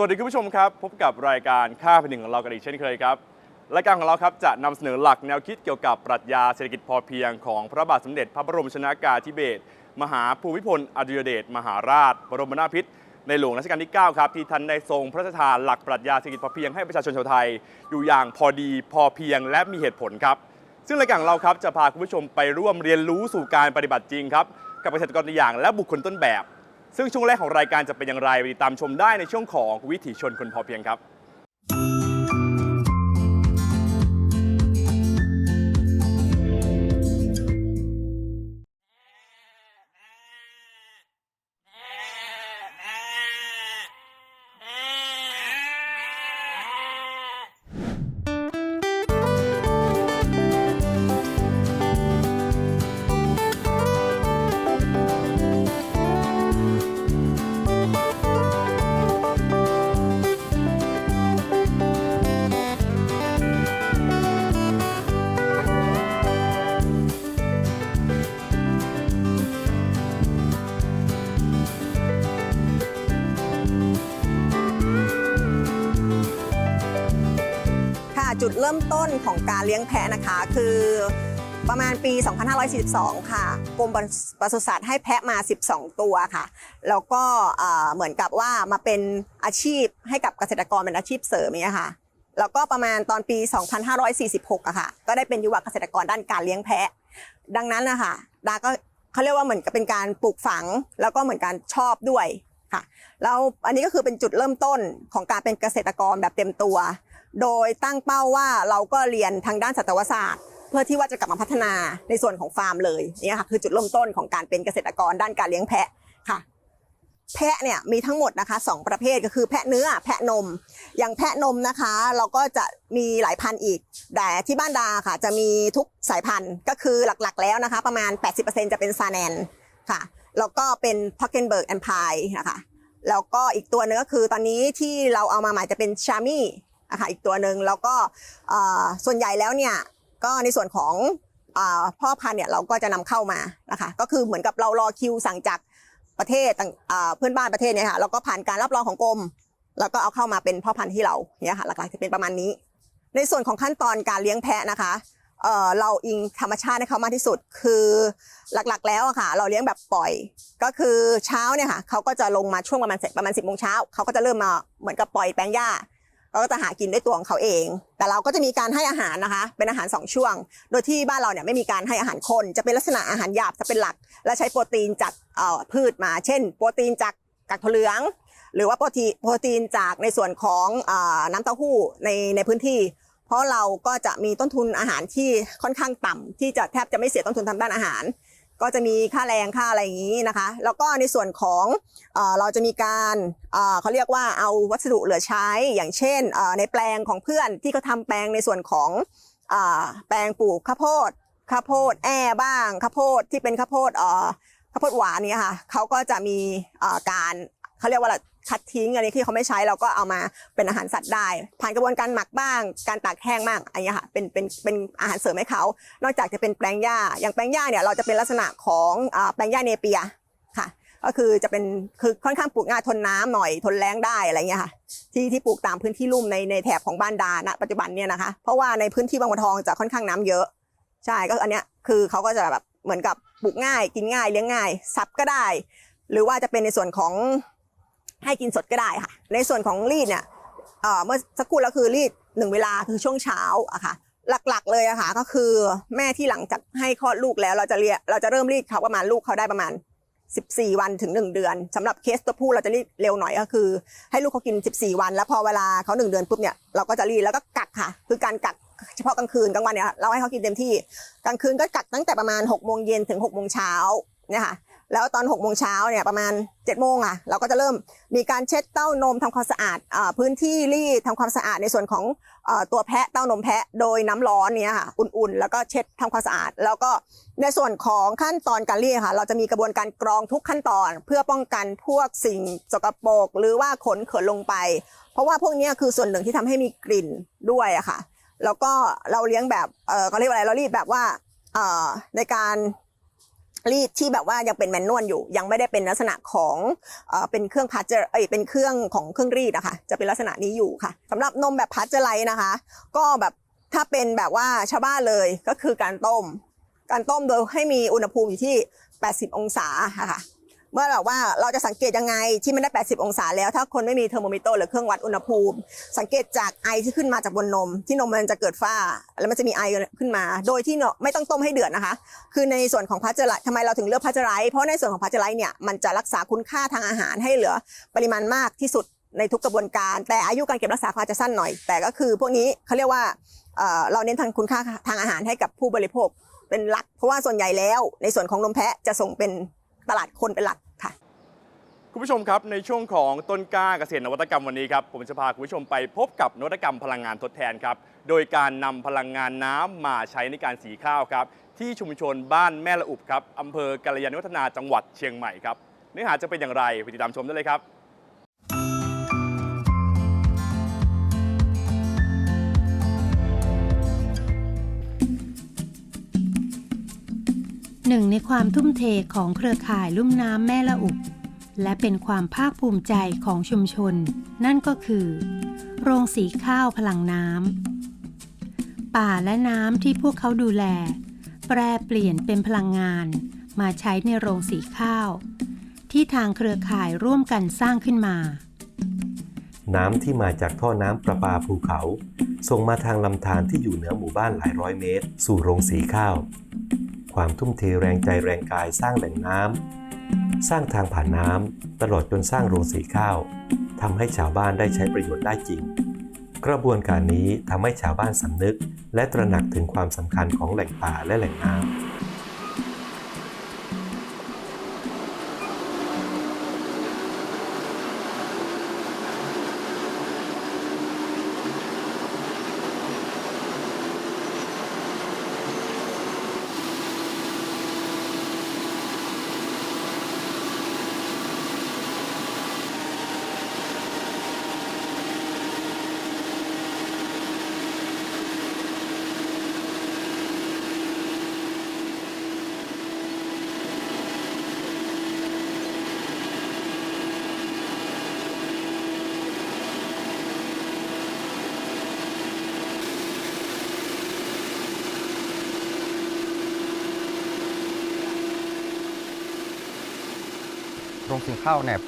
สวัสดีคุณผู้ชมครับ พบกับรายการค่าแผ่นดินของเรากันอีกเช่นเคยครับรายการของเราครับจะนำเสนอหลักแนวคิดเกี่ยวกับปรัชญาเศรษฐกิจพอเพียงของพระบาทสมเด็จพระบรมชนากาธิเบศรมหาภูมิพลอดุลยเดชมหาราช บรมนาถพิตรในหลวงรัชกาลที่ 9 ครับที่ท่านได้ทรงพระราชทานหลักปรัชญาเศรษฐกิจพอเพียงให้ประชาชนชาวไทย อยู่อย่างพอดีพอเพียงและมีเหตุผลครับ ซึ่งรายการของเราครับจะพาคุณผู้ชมไปร่วมเรียนรู้สู่การปฏิบัติจริงครับกับเกษตรกรตัวอย่างและบุคคลต้นแบบ ซึ่งช่วงแรกของรายการจะเป็นอย่างไรไปติดตามชมได้ในช่วงของวิถีชนคนพอเพียงครับ การเลี้ยงแพะนะคะ คือประมาณปี 2542 ค่ะ กรมปศุสัตว์ให้แพะมา 12 ตัวค่ะ แล้วก็เหมือนกับว่ามาเป็นอาชีพให้กับเกษตรกรเป็นอาชีพเสริมเงี้ยค่ะ แล้วก็ประมาณตอนปี 2546อะค่ะ ก็ได้เป็นยุวเกษตรกรด้านการเลี้ยงแพะ ดังนั้นนะคะดาก็เขาเรียกว่าเหมือนกับเป็นการปลูกฝัง แล้วก็เหมือนการชอบด้วยค่ะ แล้วอันนี้ก็คือเป็นจุดเริ่มต้นของการเป็นเกษตรกรแบบเต็มตัว โดยตั้งเป้าว่าเราก็เรียนทางด้านสัตวศาสตร์ เพื่อที่ว่าจะกลับมาพัฒนาในส่วนของฟาร์มเลยนี่ค่ะคือจุดเริ่มต้นของการเป็นเกษตรกรด้านการเลี้ยงแพะค่ะแพะเนี่ยมีทั้งหมดนะคะสองประเภทก็คือแพะเนื้อแพะนม อย่างแพะนมนะคะ เราก็จะมีหลายพันธุ์อีก แต่ที่บ้านดาค่ะ จะมีทุกสายพันธุ์ก็คือหลักๆ แล้วนะคะ ประมาณ 80%จะเป็นซาแนนค่ะแล้วก็เป็นพ็อกเกนเบิร์กแอนพายนะคะแล้วก็อีกตัวหนึงก็คือตอนนี้ที่เราเอามาใหม่จะเป็นชามี่ นะคะอีกตัวหนึ่งแล้วก็ส่วนใหญ่แล้วเนี่ยก็ในส่วนของอพ่อพันธุ์เนี่ยเราก็จะนำเข้ามานะคะก็คือเหมือนกับเรารอคิวสั่งจากประเทศต่างเพื่อนบ้านประเทศเนี่ยค่ะแล้วก็ผ่านการรับรองของกรมแล้วก็เอาเข้ามาเป็นพ่อพันธุ์ที่เราเนี่ยค่ะหลักๆจะเป็นประมาณนี้ ในส่วนของขั้นตอนการเลี้ยงแพะนะคะเอ่อเราอิงธรรมชาติให้เขามากที่สุด คือหลักๆ แล้วอะค่ะ เราเลี้ยงแบบปล่อย ก็คือเช้าเนี่ยค่ะเขาก็จะลงมาช่วงประมาณประมาณสิบโมงเช้าเขาก็จะเริ่มมาเหมือนกับปล่อยแปลงหญ้า เขาก็จะหากินด้วยตัวของเขาเอง แต่เราก็จะมีการให้อาหารนะคะ เป็นอาหารสองช่วง โดยที่บ้านเราเนี่ยไม่มีการให้อาหารคน จะเป็นลักษณะอาหารหยาบจะเป็นหลัก และใช้โปรตีนจากพืชมา เช่น โปรตีนจากกากถั่วเหลือง หรือว่าโปรตีนโปรตีนจากในส่วนของอน้ำเต้าหู้ในในพื้นที่ เพราะเราก็จะมีต้นทุนอาหารที่ค่อนข้างต่ำที่จะแทบจะไม่เสียต้นทุนทางด้านอาหาร ก็จะมีค่าแรงค่าอะไรอย่างนี้นะคะ แล้วก็ในส่วนของเอเราจะมีการเเขาเรียกว่าเอาวัสดุเหลือใช้ อย่างเช่นในแปลงของเพื่อนที่เขาทำแปลงในส่วนของอแปลงปลูกข้าวโพดข้าวโพดแอ่บ้างข้าวโพดที่เป็นข้าวโพดข้าวโพดหวานเนี่ยค่ะเขาก็จะมีการเขาเรียกว่า คัดทิ้งอะไรที่เขาไม่ใช้เราก็เอามาเป็นอาหารสัตว์ได้ ผ่านกระบวนการหมักบ้าง การตากแห้งบ้างอันนี้ค่ะเป็นเป็นเป็นอาหารเสริมให้เขา นอกจากจะเป็นแปลงหญ้าอย่างแปลงหญ้าเนี่ยเราจะเป็นลักษณะของอแปลงหญ้าเนเปียค่ะก็คือจะเป็นคือค่อนข้างปลูกง่ายทนน้ำหน่อยทนแล้งได้อะไรเงี้ยค่ะที่ที่ปลูกตามพื้นที่ลุ่มในในแถบของบ้านดาณปัจจุบันเนี่ยนะคะเพราะว่าในพื้นที่บางบัวทองจะค่อนข้างน้ำเยอะ ใช่ก็อันเนี้ยคือเขาก็จะแบบเหมือนกับปลูกง่าย กินง่ายเลี้ยงง่ายซับก็ได้ หรือว่าจะเป็นในส่วนของ ให้กินสดก็ได้ค่ะ ในส่วนของรีดเนี่ยเอ่อเมื่อสักครู่แล้วคือรีดหนึ่งเวลาคือช่วงเช้าอะค่ะ หลักๆเลยอะค่ะก็คือแม่ที่หลังจากให้คลอดลูกแล้วเราจะเรียเราจะเริ่มรีดเขาประมาณลูกเขาได้ประมาณ 14 วันถึง 1 เดือนสำหรับเคสตัวผู้เราจะรีดเร็วหน่อยก็คือ ให้ลูกเขากิน 14 วัน แล้วพอเวลาเขา1เดือนปุ๊บเนี่ยเราก็จะรีดแล้วก็กักค่ะ คือการกักเฉพาะกลางคืนกลางวันเนี่ยเราให้เขากินเต็มที่กลางคืนก็กักตั้งแต่ประมาณ6โมงเย็นถึง6โมงเช้าเนี่ยค่ะ แล้วตอน6โมงเช้าเนี่ยประมาณ7โมงอะเราก็จะเริ่มมีการเช็ดเต้านมทำความสะอาดอพื้นที่รีดทำความสะอาดในส่วนของอตัวแพะเต้านมแพะโดยน้ำร้อนเนี่ยค่ะอุ่นๆ แล้วก็เช็ดทำความสะอาด แล้วก็ในส่วนของขั้นตอนการรีดค่ะ เราจะมีกระบวนการกรองทุกขั้นตอน เพื่อป้องกันพวกสิ่งสกปรกหรือว่าขนเขินลงไป เพราะว่าพวกนี้คือส่วนหนึ่งที่ทำให้มีกลิ่นด้วยอะค่ะแล้วก็เราเลี้ยงแบบเออเขาเรียกว่าอะไรเรารีดแบบว่าในการ รีดที่แบบว่ายังเป็นแมนนวลอยู่ ยังไม่ได้เป็นลักษณะของเอ่อเป็นเครื่องพาสเจอร์เอ้ยเป็นเครื่องของเครื่องรีดอะค่ะจะเป็นลักษณะนี้อยู่ค่ะสำหรับนมแบบพาสเจอร์ไลนะคะ ก็แบบถ้าเป็นแบบว่าชาวบ้านเลยก็คือการต้ม การต้มโดยให้มีอุณหภูมิอยู่ที่ 80 องศาค่ะ เมื่อแบบว่าเราจะสังเกตยังไงที่มันได้ 80 องศาแล้ว ถ้าคนไม่มีเทอร์โมมิเตอร์หรือเครื่องวัดอุณหภูมิ สังเกตจากไอที่ขึ้นมาจากบนนม ที่นมมันจะเกิดฝ้า แล้วมันจะมีไอขึ้นมา โดยที่เนอะไม่ต้องต้มให้เดือดนะคะ คือในส่วนของพาสเจอร์ไลท์ทำไมเราถึงเลือกพาสเจอร์ไลท์เพราะในส่วนของพาสเจอร์ไลท์เนี่ยมันจะรักษาคุณค่าทางอาหารให้เหลือปริมาณมากที่สุดในทุกกระบวนการ แต่อายุการเก็บรักษาเขาจะสั้นหน่อย แต่ก็คือพวกนี้เขาเรียกว่าเเราเน้นทางคุณค่าทางอาหารให้กับผู้บริโภคเป็นหลัก เพราะว่าส่วนใหญ่แล้ว ในส่วนของนมแพะจะส่งเป็น ตลาดคนเป็นหลักค่ะ คุณผู้ชมครับในช่วงของต้นกล้าเกษตรนวัตกรรมวันนี้ครับผมจะพาคุณผู้ชมไปพบกับนวัตกรรมพลังงานทดแทนครับโดยการนำพลังงานน้ำมาใช้ในการสีข้าวครับที่ชุมชนบ้านแม่ละอุบครับอำเภอกาลยานิวัฒนาจังหวัดเชียงใหม่ครับเนื้อหาจะเป็นอย่างไรไปติดตามชมได้เลยครับ หนึ่งในความทุ่มเทของเครือข่ายลุ่มน้ำแม่ละอุบและเป็นความภาคภูมิใจของชุมชน นั่นก็คือ โรงสีข้าวพลังน้ำป่าและน้ำที่พวกเขาดูแล แปรเปลี่ยนเป็นพลังงาน มาใช้ในโรงสีข้าว ที่ทางเครือข่ายร่วมกันสร้างขึ้นมา น้ำที่มาจากท่อน้ำประปาภูเขา ส่งมาทางลำธารที่อยู่เหนือหมู่บ้านหลายร้อยเมตร สู่โรงสีข้าว ความทุ่มเทแรงใจแรงกายสร้างแหล่งน้ำสร้างทางผ่านน้ำตลอดจนสร้างโรงสีข้าวทำให้ชาวบ้านได้ใช้ประโยชน์ได้จริง กระบวนการนี้ทำให้ชาวบ้านสำนึก และตระหนักถึงความสำคัญของแหล่งป่าและแหล่งน้ำ งสีข้าวเนี่ย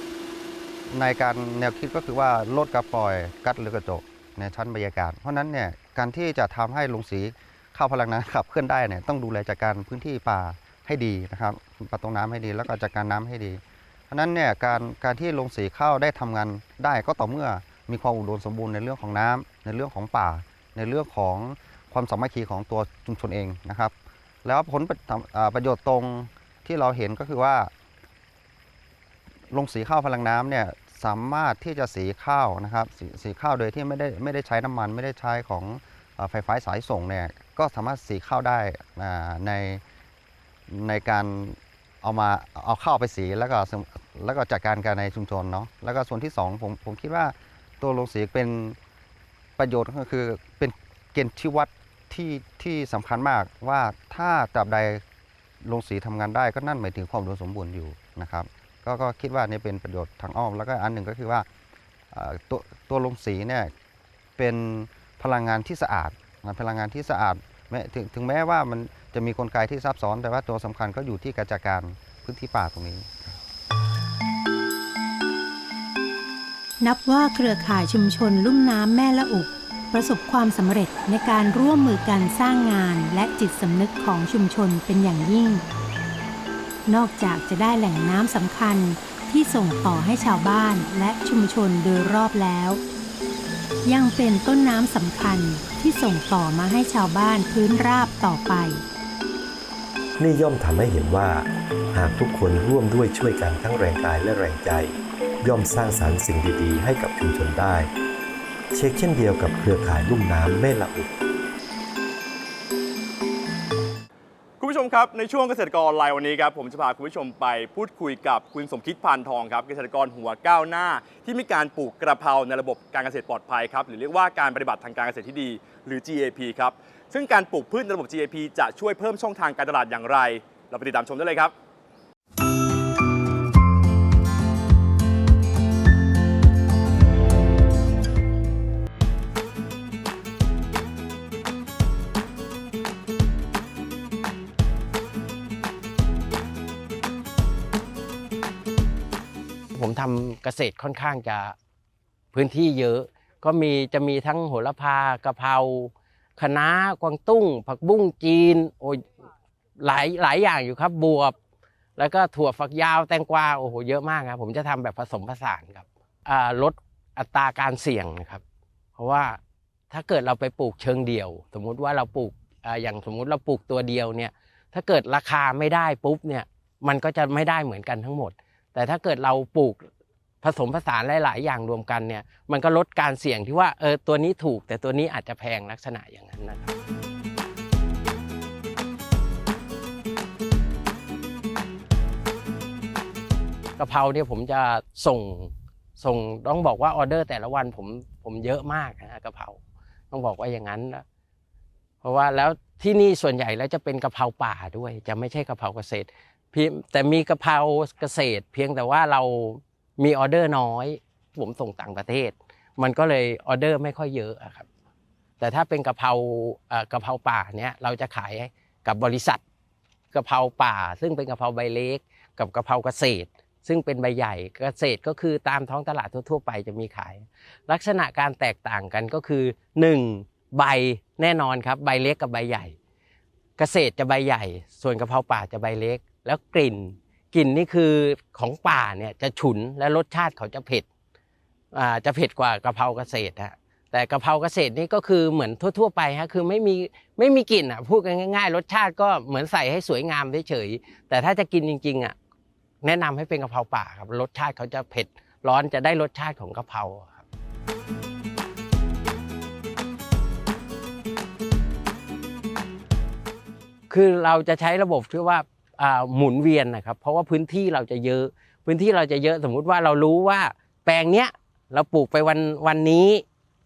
ในการแนวคิดก็คือว่าลดกระปล่อยกัดหรือกระจกในชั้นบรรยากาศ เพราะนั้นเนี่ยการที่จะทำให้โรงสีข้าวพลังน้ำขับเคลื่อนได้เนี่ยต้องดูแลจัดการพื้นที่ป่าให้ดีนะครับป่าตรงน้ำให้ดีแล้วก็จัดการน้ำให้ดี เพราะนั้นเนี่ยการการที่โรงสีข้าวได้ทำงานได้ก็ต่อเมื่อมีความอุดมสมบูรณ์ในเรื่องของน้ำในเรื่องของป่า ในเรื่องของความสามัคคีของตัวชุมชนเองนะครับ แล้วผลประอ่าประโยชน์ตรงที่เราเห็นก็คือว่า ลงสีข้าวพลังน้ำเนี่ยสามารถที่จะสีข้าวนะครับสสีข้าวโดยที่ไม่ได้ไม่ได้ใช้น้ำมัน ไม่ได้ใช้ของอไฟฟ้าสายส่งเนี่ยก็สามารถสีข้าวได้ในในการเอามาเอาข้าวไปสีแล้วก็แล้วก็จัดการกันในชุมชนเนาะแล้วก็ส่วนที่สองผมผมคิดว่าตัวลงสีเป็นประโยชน์ก็คือเป็นเกณฑ์ชี้วัดที่ที่สำคัญมากว่าถ้าตราบใดลงสีทำงานได้ก็นั่นหมายถึงความอุดมสมบูรณ์อยู่นะครับ ก็ก็คิดว่านี่เป็นประโยชน์ทางอ้อม แล้วก็อันหนึ่งก็คือว่าตัวตัวลงสีเนี่ยเป็นพลังงานที่สะอาดนะพลังงานที่สะอาดแม้ถึงถึงแม้ว่ามันจะมีกลไกที่ซับซ้อน แต่ว่าตัวสำคัญก็อยู่ที่การจัดการพื้นที่ป่าตรงนี้ นับว่าเครือข่ายชุมชนลุ่มน้ำแม่ละอุกประสบความสำเร็จในการร่วมมือกันสร้างงานและจิตสำนึกของชุมชนเป็นอย่างยิ่ง นอกจากจะได้แหล่งน้ำสำคัญที่ส่งต่อให้ชาวบ้านและชุมชนโดยรอบแล้ว ยังเป็นต้นน้ำสำคัญที่ส่งต่อมาให้ชาวบ้านพื้นราบต่อไป นี่ย่อมทำให้เห็นว่า หากทุกคนร่วมด้วยช่วยกันทั้งแรงกายและแรงใจ ย่อมสร้างสารรค์สิ่งดีๆ ให้กับชุมชนได้ เช็คเช่นเดียวกับเครือข่ายลุ่มน้ำแม่ละอุ ครับ ในช่วงเกษตรกรไลน์วันนี้ครับผมจะพาคุณผู้ชมไปพูดคุยกับคุณสมคิดพานทองครับเกษตรกรหัวก้าวหน้า ที่มีการปลูกกระเพราในระบบการเกษตรปลอดภัยครับหรือเรียกว่าการปฏิบัติทางการเกษตรที่ดี หรือ GAP ครับซึ่งการปลูกพืชในระบบ GAP จะช่วยเพิ่มช่องทางการตลาดอย่างไร เราไปติดตามชมได้เลยครับ ผมทำเกษตรค่อนข้างจะพื้นที่เยอะ ก็มีจะมีทั้งโหระพากะเพราคะน้ากวางตุ้ง ผักบุ้งจีนโอ้ยหลายหลายอย่างอยู่ครับบวบ แล้วก็ถั่วฝักยาวแตงกวาโอ้โหเยอะมากครับผมจะทำแบบผสมผสานครับลดอัตราการเสี่ยงนะครับ เพราะว่าถ้าเกิดเราไปปลูกเชิงเดี่ยว สมมุติว่าเราปลูกออย่างสมมุติเราปลูกตัวเดียวเนี่ยถ้าเกิดราคาไม่ได้ปุ๊บเนี่ยมันก็จะไม่ได้เหมือนกันทั้งหมด แต่ถ้าเกิดเราปลูกผสมผสานหลาย ๆ อย่างรวมกันเนี่ย มันก็ลดการเสี่ยงที่ว่าเออตัวนี้ถูก แต่ตัวนี้อาจจะแพงลักษณะอย่างนั้นนะครับกะเพราเนี่ยผมจะส่งส่งต้องบอกว่าออเดอร์แต่ละวันผมผมเยอะมากนะกะเพราต้องบอกว่าอย่างนั้นนะเพราะว่าแล้วที่นี่ส่วนใหญ่แล้วจะเป็นกะเพราป่าด้วย จะไม่ใช่กะเพราเกษตร แต่มีกะเพราเกษตร เพียงแต่ว่าเรามีออเดอร์น้อย ผมส่งต่างประเทศ มันก็เลยออเดอร์ไม่ค่อยเยอะครับ แต่ถ้าเป็นกะเพรากะเพราป่าเนี่ยเราจะขายกับบริษัทกะเพราป่า ซึ่งเป็นกะเพราใบเล็ก กับกะเพราเกษตร ซึ่งเป็นใบใหญ่เกษตรก็คือตามท้องตลาดทั่ว ๆ ไปจะมีขาย ลักษณะการแตกต่างกันก็คือ 1. ใบแน่นอนครับใบเล็กกับใบใหญ่ เกษตรจะใบใหญ่ ส่วนกะเพราป่าจะใบเล็ก แล้วกลิ่นกลิ่นนี่คือของป่าเนี่ยจะฉุนและรสชาติเขาจะเผ็ดอ่าจะเผ็ดกว่ากะเพราเกษตรฮะแต่กะเพราเกษตรนี่ก็คือเหมือนทั่ว ๆ ไปฮะคือไม่มีไม่มีกลิ่นอะพูดกันง่าย ๆ รสชาติก็เหมือนใส่ให้สวยงามเฉยๆแต่ถ้าจะกินจริงๆอะแนะนำให้เป็นกะเพราป่าครับรสชาติเขาจะเผ็ดร้อนจะได้รสชาติของกะเพราครับคือเราจะใช้ระบบที่ว่า หมุนเวียนนะครับ เพราะว่าพื้นที่เราจะเยอะ พื้นที่เราจะเยอะสมมุติว่าเรารู้ว่าแปลงเนี้ยเราปลูกไปวันวันนี้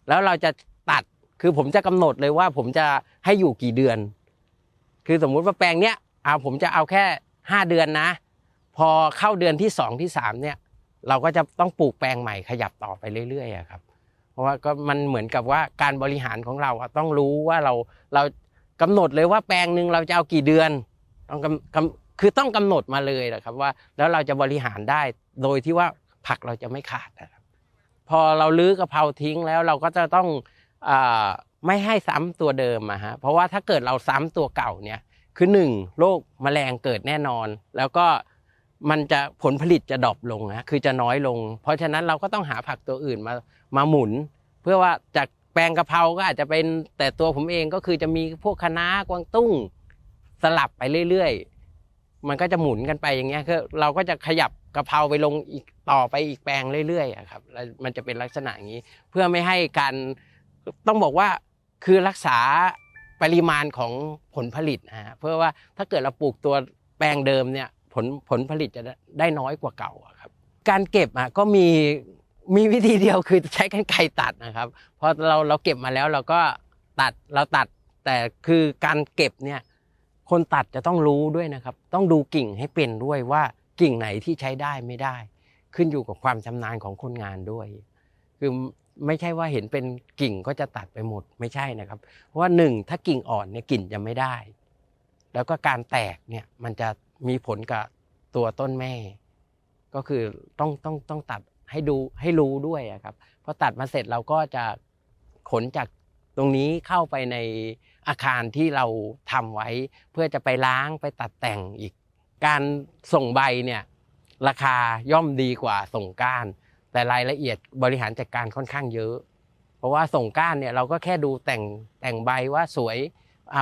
แล้วเราจะตัดคือผมจะกำหนดเลยว่าผมจะให้อยู่กี่เดือน คือสมมุติว่าแปลงเนี้ยอ่าผมจะเอาแค่ 5 เดือนนะ พอเข้าเดือนที่ 2 ที่ 3 เนี่ย เราก็จะต้องปลูกแปลงใหม่ขยับต่อไปเรื่อยๆครับ เพราะว่าก็มันเหมือนกับว่าการบริหารของเราต้องรู้ว่าเราเรากำหนดเลยว่าแปลงหนึ่งเราจะเอากี่เดือนต้องกำกำ คือต้องกำหนดมาเลยนะครับว่าแล้วเราจะบริหารได้โดยที่ว่าผักเราจะไม่ขาดนะครับ พอเราลื้อกะเพราทิ้งแล้วเราก็จะต้องอไม่ให้ซ้ำตัวเดิมอะฮะเพราะว่าถ้าเกิดเราซ้ำตัวเก่าเนี่ยคือหนึ่งโรคแมลงเกิดแน่นอน แล้วก็มันจะผลผลิตจะดรอปลงนะคือจะน้อยลง เพราะฉะนั้นเราก็ต้องหาผักตัวอื่นมามาหมุน เพื่อว่าจากแปลงกะเพราก็อาจจะเป็นแต่ตัวผมเองก็คือจะมีพวกคะน้ากวางตุ้งสลับไปเรื่อย มันก็จะหมุนกันไปอย่างเงี้ยคือเราก็จะขยับกะเพราไปลงอีกต่อไปอีกแปลงเรื่อยๆครับแล้วมันจะเป็นลักษณะอย่างนี้ เพื่อไม่ให้การต้องบอกว่าคือรักษาปริมาณของผลผลิตนะฮะเพื่อว่าถ้าเกิดเราปลูกตัวแปลงเดิมเนี่ยผลผลผลิตจะได้น้อยกว่าเก่าครับ การเก็บอะก็มีมีวิธีเดียวคือใช้กรรไกรตัดนะครับพอเราเราเก็บมาแล้วเราก็ตัดเราตัดแต่คือการเก็บเนี่ย คนตัดจะต้องรู้ด้วยนะครับ ต้องดูกิ่งให้เป็นด้วยว่ากิ่งไหนที่ใช้ได้ไม่ได้ ขึ้นอยู่กับความชำนาญของคนงานด้วย คือไม่ใช่ว่าเห็นเป็นกิ่งก็จะตัดไปหมดไม่ใช่นะครับ เพราะว่าหนึ่งถ้ากิ่งอ่อนเนี่ยกิ่งจะไม่ได้ แล้วก็การแตกเนี่ยมันจะมีผลกับตัวต้นแม่ ก็คือต้องต้องต้องตัดให้ดูให้รู้ด้วยครับพอตัดมาเสร็จเราก็จะขนจากตรงนี้เข้าไปใน อาคารที่เราทำไว้เพื่อจะไปล้างไปตัดแต่งอีก การส่งใบเนี่ยราคาย่อมดีกว่าส่งก้าน แต่รายละเอียดบริหารจัดการค่อนข้างเยอะ เพราะว่าส่งก้านเนี่ยเราก็แค่ดูแต่งแต่งใบว่าสวย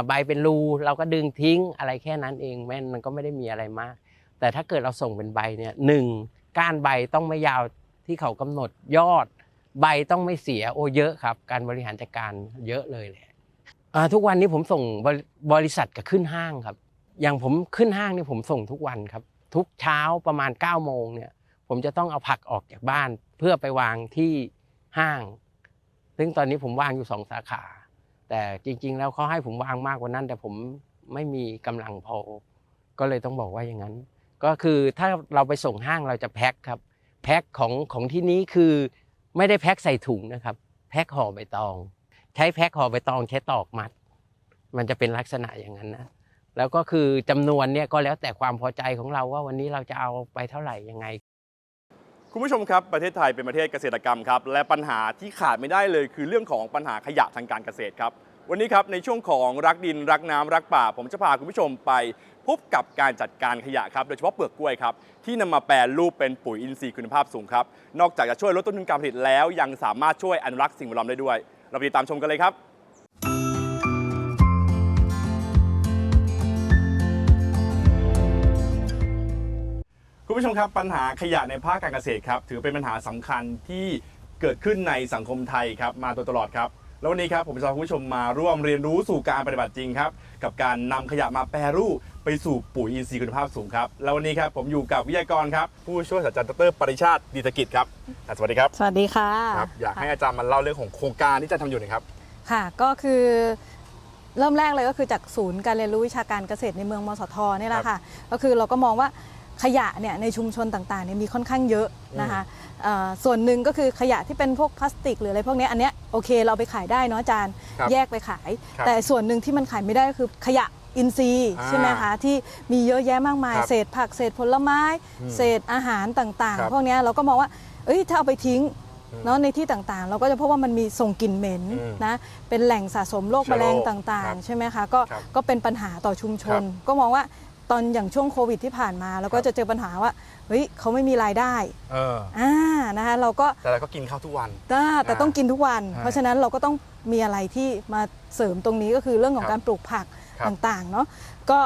ใบเป็นรูเราก็ดึงทิ้งอะไรแค่นั้นเองแม่นมันก็ไม่ได้มีอะไรมาก แต่ถ้าเกิดเราส่งเป็นใบเนี่ยหนึ่งก้านใบต้องไม่ยาวที่เขากำหนดยอด ใบต้องไม่เสียโอ้เยอะครับ การบริหารจัดการเยอะเลยแหละ ทุกวันนี้ผมส่งบริษัทกับขึ้นห้างครับ อย่างผมขึ้นห้างเนี่ยผมส่งทุกวันครับ ทุกเช้าประมาณ9ก้าโมงเนี่ย ผมจะต้องเอาผักออกจากบ้าน เพื่อไปวางที่ห้าง ซึ่งตอนนี้ผมวางอยู่สองสาขา แต่จริง ๆ แล้วเขาให้ผมวางมากกว่านั้น แต่ผมไม่มีกำลังพอ ก็เลยต้องบอกว่าอย่างนั้น ก็คือถ้าเราไปส่งห้างเราจะแพ็คครับ แพ็คของของที่นี้คือไม่ได้แพ็คใส่ถุงนะครับ แพ็คห่อใบตอง ใช้แพ็คห่อใบตองใช้ตอกมัด มันจะเป็นลักษณะอย่างนั้นนะแล้วก็คือจำนวนเนี่ยก็แล้วแต่ความพอใจของเราว่าวันนี้เราจะเอาไปเท่าไหร่ยังไง คุณผู้ชมครับประเทศไทยเป็นประเทศเกษตรกรรมครับและปัญหาที่ขาดไม่ได้เลย คือเรื่องของปัญหาขยะทางการเกษตรครับ วันนี้ครับในช่วงของรักดินรักน้ำรักป่า ผมจะพาคุณผู้ชมไปพบกับการจัดการขยะครับโดยเฉพาะเปลือกกล้วยครับที่นำมาแปรรูปเป็นปุ๋ยอินทรีย์คุณภาพสูงครับนอกจากจะช่วยลดต้นทุนการผลิตแล้วยังสามารถช่วยอนุรักษ์สิ่งแวดล้อมได้ด้วย เราไปติดตามชมกันเลยครับคุณผู้ชมครับปัญหาขยะในภาคการเกษตรครับถือเป็นปัญหาสำคัญที่เกิดขึ้นในสังคมไทยครับมาโดยตลอดครับ แล้ววันนี้ครับผมจะพาคุณผู้ชมมาร่วมเรียนรู้สู่การปฏิบัติจริงครับกับการนำขยะมาแปรรูปไปสู่ปุ๋ยอินทรีย์คุณภาพสูงครับแล้ววันนี้ครับผมอยู่กับวิทยากรครับผู้ช่วยศาสตราจารย์ดรปริชาติดีตกิจครับอะสวัสดีครับ สวัสดีค่ะครับอยากให้อาจารย์มาเล่าเรื่องของโครงการที่จะทำอยู่หนะครับค่ะก็คือเริ่มแรกเลยก็คือจากศูนย์การเรียนรู้วิชาการเกษตรในเมืองมสทนี่แหละค่ะ ก็คือเราก็มองว่าขยะเนี่ยในชุมชนต่างๆเนี่ยมีค่อนข้างเยอะนะคะเอ่อ ส่วนหนึ่งก็คือขยะที่เป็นพวกพลาสติกหรืออะไรพวกเนี้ยอันเนี้ยโอเคเราเอาไปขายได้เนาะอาจารย์ครับแยกไปขายครับแต่ส่วนหนึ่งที่มันขายไม่ได้ก็คือขยะอินทรีย์อ่าใช่ไหมคะที่มีเยอะแยะมากมายครับเศษผักเศษผลไม้อืมเศษอาหารต่างครับๆพวกเนี้ยเราก็มองว่าเอ้ยถ้าเอาไปทิ้งอืมเนาะในที่ต่างๆ เราก็จะพบว่ามันมีส่งกลิ่นเหม็นอืมนะเป็นแหล่งสะสมโรคเชื้แมอลโรคงต่างครับๆใช่ไหมคะก็ครับก็เป็นปัญหาต่อชุมชนครับก็มองว่า ตอนอย่างช่วงโควิดที่ผ่านมาเราก็ครับจะเจอปัญหาว่าเฮ้ยเขาไม่มีรายได้เอออ่านะคะเราก็แต่เราก็กินข้าวทุกวันอ่าแต่อ่าต้องกินทุกวันใช่เพราะฉะนั้นเราก็ต้องมีอะไรที่มาเสริมตรงนี้ก็คือเรื่องของครับการปลูกผักครับต่างๆเนาะก็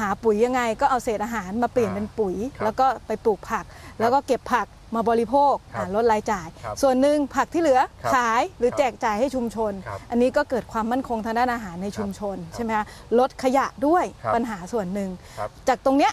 หาปุ๋ยยังไงก็เอาเศษอาหารมาเปลี่ยนอ่าเป็นปุ๋ยครับแล้วก็ไปปลูกผัก แล้วก็เก็บผัก มาบริโภคครับอ่าลดรายจ่าย ครับส่วนหนึ่งผักที่เหลือครับขายหรือครับแจกจ่ายให้ชุมชน ครับอันนี้ก็เกิดความมั่นคงทางด้านอาหารในชุมชนใช่ไหมคะลดขยะด้วยครับปัญหาส่วนหนึ่ง ครับ จากตรงเนี้ย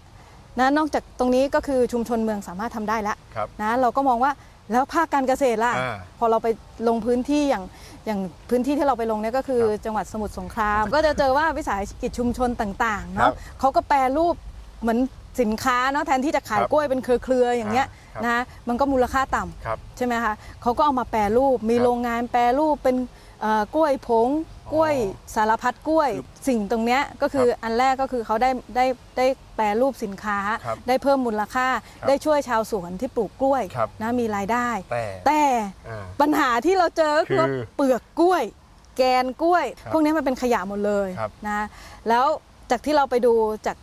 นะนอกจากตรงนี้ก็คือชุมชนเมืองสามารถทำได้แล้วครับ นะเราก็มองว่าแล้วภาคการเกษตรล่ะอ่าพอเราไปลงพื้นที่อย่างอย่างพื้นที่ที่เราไปลงเนี่ยก็คือครับจังหวัดสมุทรสงคราม ก็จะเจอว่าวิสาหกิจชุมชนต่างครัๆเนาะบเขาก็แปรรูปเหมือนสินค้าเนาะแทนที่จะขายครับกล้วยเป็นเครือๆอย่างเงี้ย ครับนะมันก็มูลค่าต่ำครับใช่ไหมคะเขาก็เอามาแปรรูป มีครับโรงงานแปรรูปเป็นเอ่อกล้วยผง กล้วยอ๋อสารพัดกล้วย คือสิ่งตรงเนี้ยก็คือครับอันแรกก็คือเขาได้ได้ได้แปรรูปสินค้า ครับได้เพิ่มมูลค่า ครับได้ช่วยชาวสวนที่ปลูกกล้วยครับ นะมีรายได้ แต่แต่อ่า ปัญหาที่เราเจอก็คือว่าคือเปลือกกล้วย แกนกล้วย ครับพวกนี้มันเป็นขยะหมดเลยครับ นะแล้วจากที่เราไปดูจาก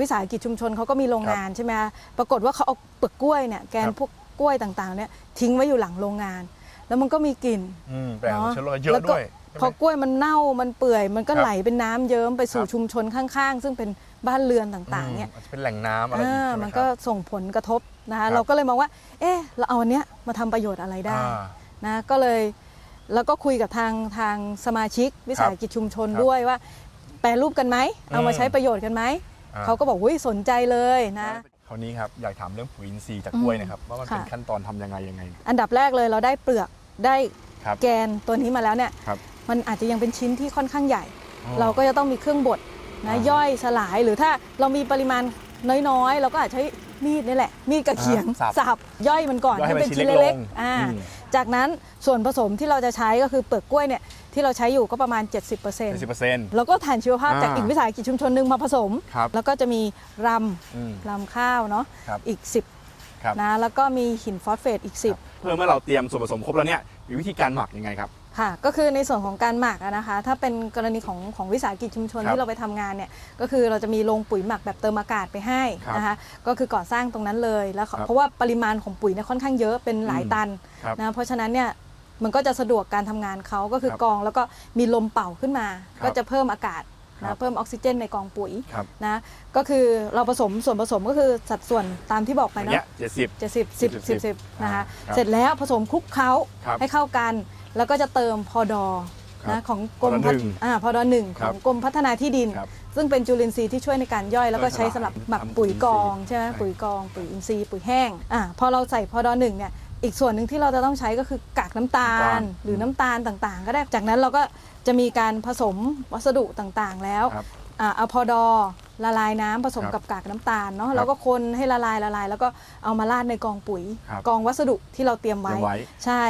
วิสาหกิจชุมชนเขาก็มีโรงครับงานใช่ไหมคะปรากฏว่าเขาเอาเปลือกกล้วยเนี่ยแกนครับพวกกล้วยต่างๆเนี่ยทิ้งไว้อยู่หลังโรงงาน แล้วมันก็มีกลิ่นอืมแปลงเนาะเชื้อโรคเยอะแล้วก็ด้วย พอกล้วยมันเน่ามันเปื่อย มันก็ครับไหลเป็นน้ำเยิ้มไปสู่ครับชุมชนข้างๆ ซึ่งเป็นบ้านเรือนต่างๆเนี่ยอืมอาจจะเป็นแหล่งน้ำอะไรอย่างอ่างี้ใช่ไหมมันครับก็ส่งผลกระทบนะครัคะบเราก็เลยมองว่า เอ๊ะเราเอาอันเนี้ยมาทำประโยชน์อะไรได้ อ่า นะก็เลยแล้วก็คุยกับทางทางสมาชิกวิสาหกิจชุมชนครับด้วยว่า แปรรูปกันไหม เอามาอืมใช้ประโยชน์กันไหมอ่ เขาก็บอกอุ้ยสนใจเลยนะคราวนี้ครับอยากถามเรื่องปุ๋ยอินทรีย์จากกล้วยนะครับว่ามันเป็นค่ะขั้นตอนทำยังไงยังไง อันดับแรกเลยเราได้เปลือกได้ครับแกนตัวนี้มาแล้วเนี่ยครับมันอาจจะยังเป็นชิ้นที่ค่อนข้างใหญ่อ๋อเราก็จะต้องมีเครื่องบดนะอ่าย่อยสลายหรือถ้าเรามีปริมาณน้อยๆ เราก็อาจใช้มีดนี่แหละ มีดกับเขียงอ่าสับสับย่อยมันก่อนย่อยให้มันเป็นชิ้ชิ้นนเล็กเล็กลงๆอ่าอืมจากนั้นส่วนผสมที่เราจะใช้ก็คือเปลือกกล้วยเนี่ย ที่เราใช้อยู่ก็ประมาณ 70%สิบเปอร์เซ็นต์แล้วก็ถ่านชีวภาพอ่าจากอีกวิสาหกิจชุมชนหนึ่งมาผสม ครับแล้วก็จะมีรอืมำรำข้าวเนาะครับอีก ครับ 10 นะ แล้วก็มีหินฟอสเฟตอีก 10 เพื่อเมื่อเราเตรียมส่วนผสมครบแล้วเนี่ยมีวิธีการหมักยังไงครับ ค่ะก็คือในส่วนของการหมักอะนะคะ ถ้าเป็นกรณีของของวิสาหกิจชุมชนครับที่เราไปทำงานเนี่ยก็คือเราจะมีโรงปุ๋ยหมักแบบเติมอากาศไปให้ครับนะคะก็คือก่อสร้างตรงนั้นเลยแล้วเขาครับเพราะว่าปริมาณของปุ๋ยเนี่ยค่อนข้างเยอะเป็นหลายอืมตันครับ นะเพราะฉะนั้นเนี่ย มันก็จะสะดวกการทำงานเขาก็คือครับกอง แล้วก็มีลมเป่าขึ้นมาครับก็จะเพิ่มอากาศครันะบเพิ่มออกซิเจนในกองปุ๋ยครับนะก็คือเราผสมส่วนผสมก็คือสัดส่วนตามที่บอกไปอย่างเงี้เนาะยเจ็ดสิบจะสิบสิบสิสิบบสิบนะคะครับเสร็จแล้วผสมคลุกเคล้าครับให้เข้ากัน แล้วก็จะเติมพอดอครับนะของกรมพอดอพัฒหนึ่งอ่าพอดอหนึ่งคขรัอบงกรมพัฒนาที่ดินครับซึ่งเป็นจุลินทรีย์ที่ช่วยในการย่อยแล้วก็ย่อยสลายใช้สำหรับหมักทำปุ๋ยกองปุ๋ยอินทรีย์ใช่ไหมใช่ปุ๋ยกอง ปุ๋ยอินทรีย์ปุ๋ยแห้งอ่าพอเราใส่พอดอหนึ่งเนี่ย อีกส่วนหนึ่งที่เราจะต้องใช้ก็คือกากน้ำตาล หรือน้ำตาลต่างๆ ก็ได้จากนั้นเราก็จะมีการผสมวัสดุต่างๆ แล้วครับอ่าเอาพอดอละลายน้ำผสมครับกับกากน้ำตาลเนาะครับแล้วก็คนให้ละลายละลาย แล้วก็เอามาราดในกองปุ๋ยครับกองวัสดุที่เราเตรียมไว้เตรียมไว้ ใช่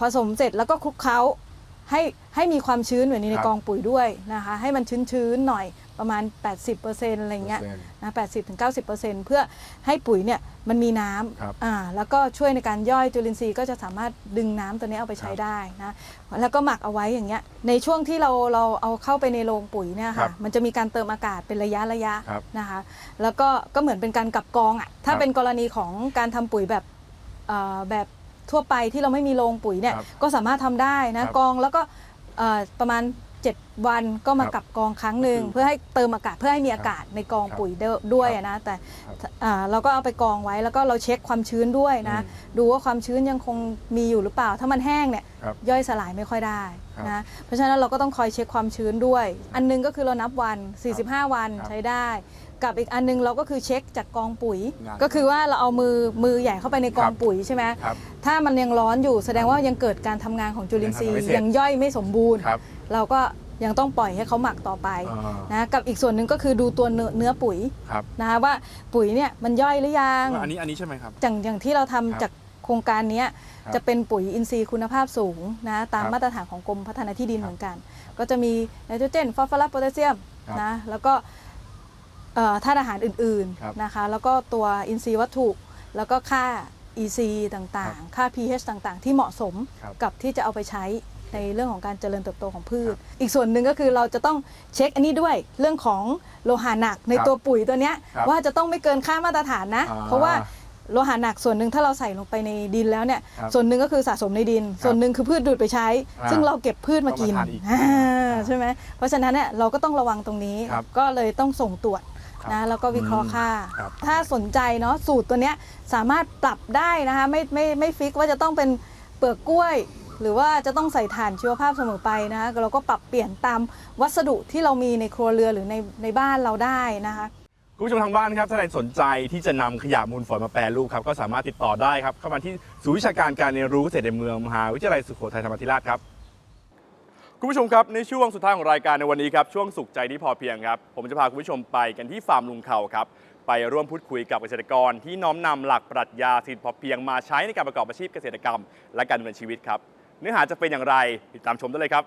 ผสมเสร็จแล้วก็คลุกเคล้าให้ให้มีความชื้นเหมือนในครับกองปุ๋ยด้วยนะคะ ให้มันชื้นๆหน่อย ประมาณ 80%อะไรเงี้ยเปอร์เซ็นต์นะ80ถึง90%เพื่อให้ปุ๋ยเนี่ยมันมีน้ครับำอ่าแล้วก็ช่วยในการย่อยจุลินทรีย์ก็จะสามารถดึงน้ำตัวนี้เอาไปใช้ครับได้นะแล้วก็หมักเอาไว้อย่างเงี้ยในช่วงที่เราเราเอาเข้าไปในโรงปุ๋ยเนี่ยครัค่ะบมันจะมีการเติมอากาศเป็นระยะระยะครับนะคะแล้วก็ก็เหมือนเป็นการกลับกองอะถ้าครับเป็นกรณีของการทำปุ๋ยแบบเอ่อแบบทั่วไปที่เราไม่มีโรงปุ๋ยเนี่ยครับก็สามารถทำได้นะครับกองแล้วก็เอ่อประมาณ 7 วันก็มาครับกลับกองครั้งหนึ่งก็คือเพื่อให้เติมอากาศเพื่อให้มีอากาศในกองครับปุ๋ยเด้อด้วยครับอะนะแต่ครับอ่าเราก็เอาไปกองไว้แล้วก็เราเช็คความชื้นด้วยนะ อืมดูว่าความชื้นยังคงมีอยู่หรือเปล่า ถ้ามันแห้งเนี่ยครับย่อยสลายไม่ค่อยได้ครับนะเพราะฉะนั้นเราก็ต้องคอยเช็คความชื้นด้วย อันหนึงก็คือเรานับวัน 45 วันครับ ใช้ได้ กับอีกอันหนึงเราก็คือเช็คจากกองปุ๋ย งานก็คือว่าเราเอามือมือใหญ่เข้าไปในกองครับปุ๋ยใช่ไหมครับถ้ามันยังร้อนอยู่แสดงว่ายังเกิดการทำงานของจุลินทรีย์ยังทำไม่เสร็จ ยังย่อยไม่สมบูรณ์ ครับเราก็ยังต้องปล่อยให้เขาหมักต่อไปอ่านะกับอีกส่วนหนึ่งก็คือดูตัวเนื้อเนื้อปุ๋ยครับนะคะว่าปุ๋ยเนี่ยมันย่อยหรือยังอันนี้อันนี้ใช่ไหมครับ อย่างอย่างที่เราทำครับจากโครงการเนี้ยครับจะเป็นปุ๋ยอินทรีย์คุณภาพสูงนะตามครับมาตรฐานของกรมพัฒนาที่ดินครับเหมือนกัน ก็จะมีไนโตรเจนฟอสฟอรัสโพแทสเซียมครับนะแล้วก็เอ่อ ธาตุอาหารอื่นครับ ๆนะคะแล้วก็ตัวอินทรีย์วัตถุ แล้วก็ค่า EC ต่างๆ ค่า pH ต่างๆ ที่เหมาะสมครับ กับที่จะเอาไปใช้ในเรื่องของการเจริญเติบโตของพืช อีกส่วนหนึ่งก็คือเราจะต้องเช็คอันนี้ด้วยเรื่องของโลหะหนักในครับตัวปุ๋ยตัวเนี้ยครับว่าจะต้องไม่เกินค่ามาตรฐานนะ อ่าเพราะว่าโลหะหนักส่วนหนึ่งถ้าเราใส่ลงไปในดินแล้วเนี่ยครับส่วนหนึ่งก็คือสะสมในดิน ส่วนหนึ่งคือพืชดูดไปใช้ อ่าซึ่งเราเก็บพืชมากินต้องมาทานอีกอ่าใช่ไหมเพราะฉะนั้นเนี่ยเราก็ต้องระวังตรงนี้ครับ ก็เลยต้องส่งตรวจ ครับนะแล้วก็วิเคราะห์ค่า ครับ ถ้าสนใจเนาะสูตรตัวเนี้ยสามารถปรับได้นะคะไม่ไม่ไม่ฟิกว่าจะต้องเป็นเปลือกกล้วย หรือว่าจะต้องใส่ถ่านชีวภาพเสมอไปนะคะเราก็ปรับเปลี่ยนตามวัสดุที่เรามีในครัวเรือนหรือในในบ้านเราได้นะคะ คุณผู้ชมทางบ้านครับถ้าใครสนใจที่จะนำขยะมูลฝอยมาแปรรูปครับก็สามารถติดต่อได้ครับเข้ามาที่ศูนย์วิชาการการเรียนรู้เกษตรในเมืองมหาวิทยาลัยสุโขทัยธรรมาธิราชครับ คุณผู้ชมครับในช่วงสุดท้ายของรายการในวันนี้ครับช่วงสุขใจที่พอเพียงครับผมจะพาคุณผู้ชมไปกันที่ฟาร์มลุงเขาครับไปร่วมพูดคุยกับเกษตรกร ที่น้อมนำหลักปรัชญาสิทธิพอเพียงมาใช้ในการประกอบอาชีพเกษตรกรรม และการดำเนินชีวิตครับเนื้อหาจะเป็นอย่างไรติดตามชมได้เลยครับ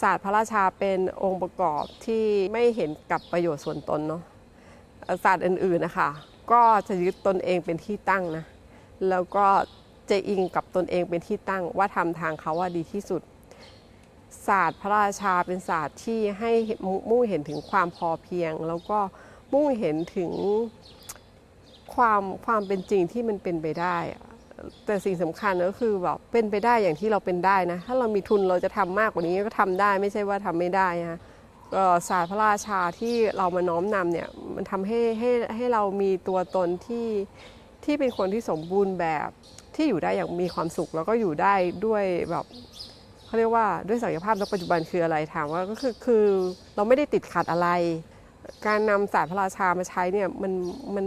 ศาสตร์พระราชาเป็นองค์ประกอบที่ไม่เห็นกับประโยชน์ส่วนตนเนาะศาสตร์อื่นๆนะคะก็จะยึดตนเองเป็นที่ตั้งนะแล้วก็จะอิงกับตนเองเป็นที่ตั้งว่าทำทางเขาว่าดีที่สุด ศาสตร์พระราชาเป็นศาสตร์ที่ให้มุ่งเห็นถึงความพอเพียง แล้วก็มุ่งเห็นถึงความความเป็นจริงที่มันเป็นไปได้ แต่สิ่งสำคัญก็คือแบบเป็นไปได้อย่างที่เราเป็นได้นะ ถ้าเรามีทุนเราจะทำมากกว่านี้ก็ทำได้ไม่ใช่ว่าทำไม่ได้นะเอ่อศาสตร์พระราชาที่เรามาน้อมนำเนี่ยมันทำให้ให้ให้เรามีตัวตนที่ที่เป็นคนที่สมบูรณ์แบบที่อยู่ได้อย่างมีความสุข แล้วก็อยู่ได้ด้วยแบบเขาเรียกว่าด้วยศักยภาพณปัจจุบันคืออะไรถามว่าก็คือคือเราไม่ได้ติดขัดอะไร การนำศาสตร์พระราชามาใช้เนี่ยมันมัน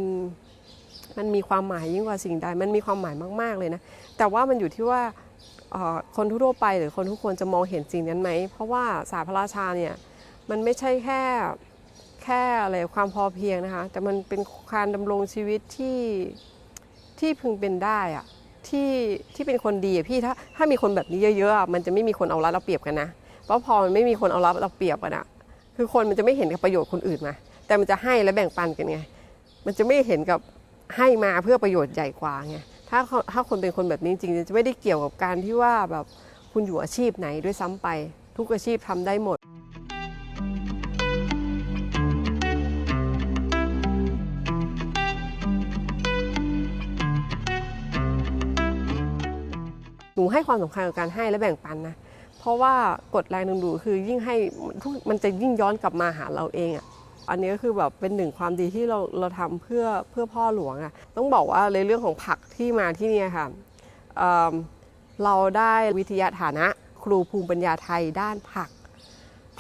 มันมีความหมายยิ่งกว่าสิ่งใด มันมีความหมายมากๆเลยนะ แต่ว่ามันอยู่ที่ว่าคนทั่วไปหรือคนทุกคนจะมองเห็นสิ่งนั้นไหม เพราะว่าศาสตร์พระราชาเนี่ยมันไม่ใช่แค่แค่อะไรความพอเพียงนะคะ แต่มันเป็นการดำรงชีวิตที่ที่พึงเป็นได้อะที่ที่เป็นคนดีพี่ถ้าถ้ามีคนแบบนี้เยอะๆอะมันจะไม่มีคนเอารัดเอาเปรียบกันนะ เพราะพอมันไม่มีคนเอารัดเอาเปรียบกันอะคือคนมันจะไม่เห็นกับประโยชน์คนอื่นมาแต่มันจะให้และแบ่งปันกันไง มันจะไม่เห็นกับ ให้มาเพื่อประโยชน์ใหญ่กว่าไงถ้าถ้าคนเป็นคนแบบนี้จริงจะไม่ได้เกี่ยวกับการที่ว่าแบบคุณอยู่อาชีพไหนด้วยซ้ำไป ทุกอาชีพทำได้หมดหนูให้ความสำคัญกับการให้และแบ่งปันนะ เพราะว่ากฎแรงดึงดูดคือยิ่งให้มันจะยิ่งย้อนกลับมาหาเราเองอะ่ะ อันนี้ก็คือแบบเป็นหนึ่งความดีที่เราเราทำเพื่อเพื่อพ่อหลวงอะ่ะต้องบอกว่าในเรื่องของผักที่มาที่นี่ค่ะเเราได้วิทยาฐานะครูภูมิปัญญาไทยด้านผัก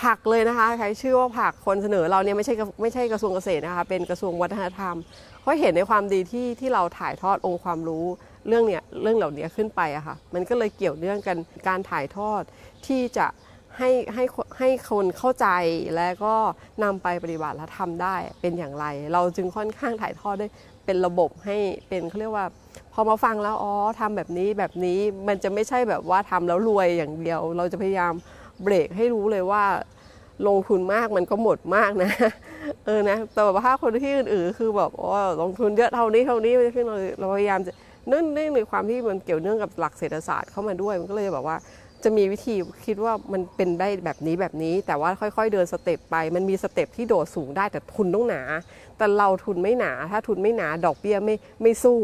ผักเลยนะคะใช้ชื่อว่าผักคนเสนอเราเนี่ยไม่ใช่ไม่ใช่กระทรวงเกษตรนะคะ เป็นกระทรวงวัฒนธรรมเพราะเห็นในความดีที่ที่เราถ่ายทอดองค์ความรู้เรื่องเนี่ยเรื่องเหล่านี้ขึ้นไปอะค่ะมันก็เลยเกี่ยวเนื่องกันการถ่ายทอดที่จะ ให้ให้ให้คนเข้าใจและก็นำไปปฏิบัติและทำได้เป็นอย่างไร เราจึงค่อนข้างถ่ายทอดได้เป็นระบบให้เป็นเขาเรียกว่า พอมาฟังแล้วอ๋อทำแบบนี้แบบนี้มันจะไม่ใช่แบบว่าทำแล้วรวยอย่างเดียว เราจะพยายามเบรกให้รู้เลยว่า ลงทุนมากมันก็หมดมากนะเออนะแต่แบบถ้าคนที่อื่นๆคือแบบอ๋อลงทุนเยอะเท่านี้เท่านี้ขึ้นเราเราพยายามจะเนื่องเนื่องในความที่มันเกี่ยวเนื่องกับหลักเศรษฐศาสตร์เข้ามาด้วยมันก็เลยแบบว่า จะมีวิธีคิดว่ามันเป็นได้แบบนี้แบบนี้ แต่ว่าค่อย ๆ เดินสเต็ปไป มันมีสเต็ปที่โดดสูงได้แต่ทุนต้องหนา แต่เราทุนไม่หนา ถ้าทุนไม่หนาดอกเบี้ยไม่ไม่สู้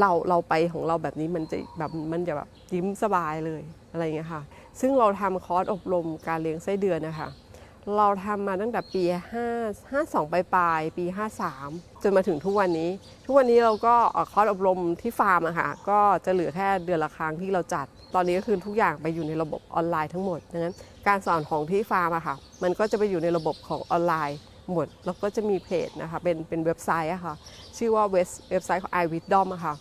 เราเราไปของเราแบบนี้มันจะแบบมันจะแบบยิ้มสบายเลยอะไรเงี้ยค่ะ ซึ่งเราทำคอร์สอบรมการเลี้ยงไส้เดือนนะคะ เราทำมาตั้งแต่ปี 5 52ปลายปลายปี 53 จนมาถึงทุกวันนี้ ทุกวันนี้เราก็คอร์สอบรมที่ฟาร์มอะค่ะ ก็จะเหลือแค่เดือนละครั้งที่เราจัด ตอนนี้ก็คือทุกอย่างไปอยู่ในระบบออนไลน์ทั้งหมดดังนั้นการสอนของที่ฟาร์มอะค่ะ มันก็จะไปอยู่ในระบบของออนไลน์หมด แล้วก็จะมีเพจนะคะ เป็นเป็นเว็บไซต์อะค่ะ ชื่อว่าเว็บเว็บไซต์ของ iWisdom อะค่ะ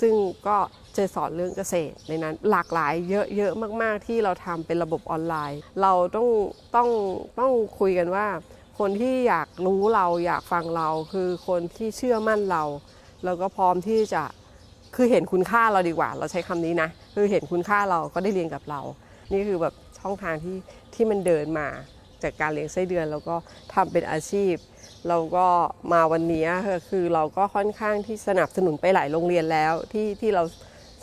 ซึ่งก็ จะสอนเรื่องเกษตรในนั้นหลากหลายเยอะเยอะมากๆที่เราทำเป็นระบบออนไลน์ เราต้องต้องต้องคุยกันว่า คนที่อยากรู้เราอยากฟังเรา คือคนที่เชื่อมั่นเรา แล้วก็พร้อมที่จะคือเห็นคุณค่าเราดีกว่า เราใช้คำนี้นะ คือเห็นคุณค่าเราก็ได้เรียนกับเรา นี่คือแบบช่องทางที่ที่มันเดินมาจากการเลี้ยงไส้เดือน แล้วก็ทำเป็นอาชีพเราก็มาวันนี้คือเราก็ค่อนข้างที่สนับสนุนไปหลายโรงเรียนแล้วที่ที่เรา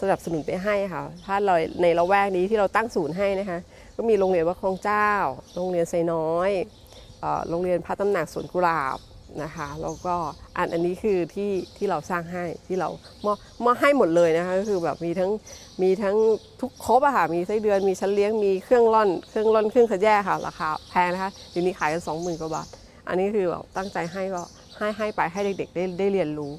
สนับสนุนไปให้ค่ะ ถ้าเราในละแวกนี้ที่เราตั้งศูนย์ให้นะคะ ก็มีโรงเรียนวัดคลองเจ้า โรงเรียนไซน้อย โรงเรียนพระตำหนักสวนกุหลาบนะคะ แล้วก็อันอันนี้คือที่ที่เราสร้างให้ที่เรามอบมอบให้หมดเลยนะคะก็คือแบบมีทั้งมีทั้งทุกครบอะค่ะ มีไส้เดือน มีชั้นเลี้ยง มีเครื่องร่อน เครื่องร่อน เครื่องขยแย่ค่ะ ราคาแพงนะคะเดี๋ยวนี้ขายกันสองหมื่นกว่าบาท อันนี้คือแบบตั้งใจให้ก็ให้ให้ไปให้เด็กๆได้ได้เรียนรู้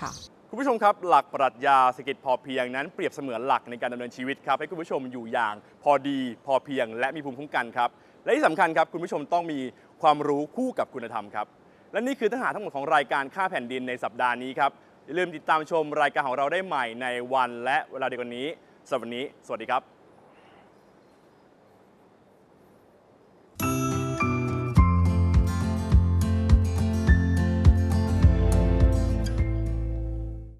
ค่ะ คุณผู้ชมครับ หลักปรัชญาเศรษฐกิจพอเพียงนั้นเปรียบเสมือนหลักในการดำเนินชีวิตครับให้คุณผู้ชมอยู่อย่างพอดีพอเพียง และมีภูมิคุ้มกันครับและที่สำคัญครับคุณผู้ชมต้องมีความรู้คู่กับคุณธรรมครับและนี่คือทั้งหาทั้งหมดของรายการค่าแผ่นดินในสัปดาห์นี้ครับอย่าลืมติดตามชมรายการของเราได้ใหม่ในวันและเวลาเดียวกันนี้สำหรับวันนี้ สวัสดีครับ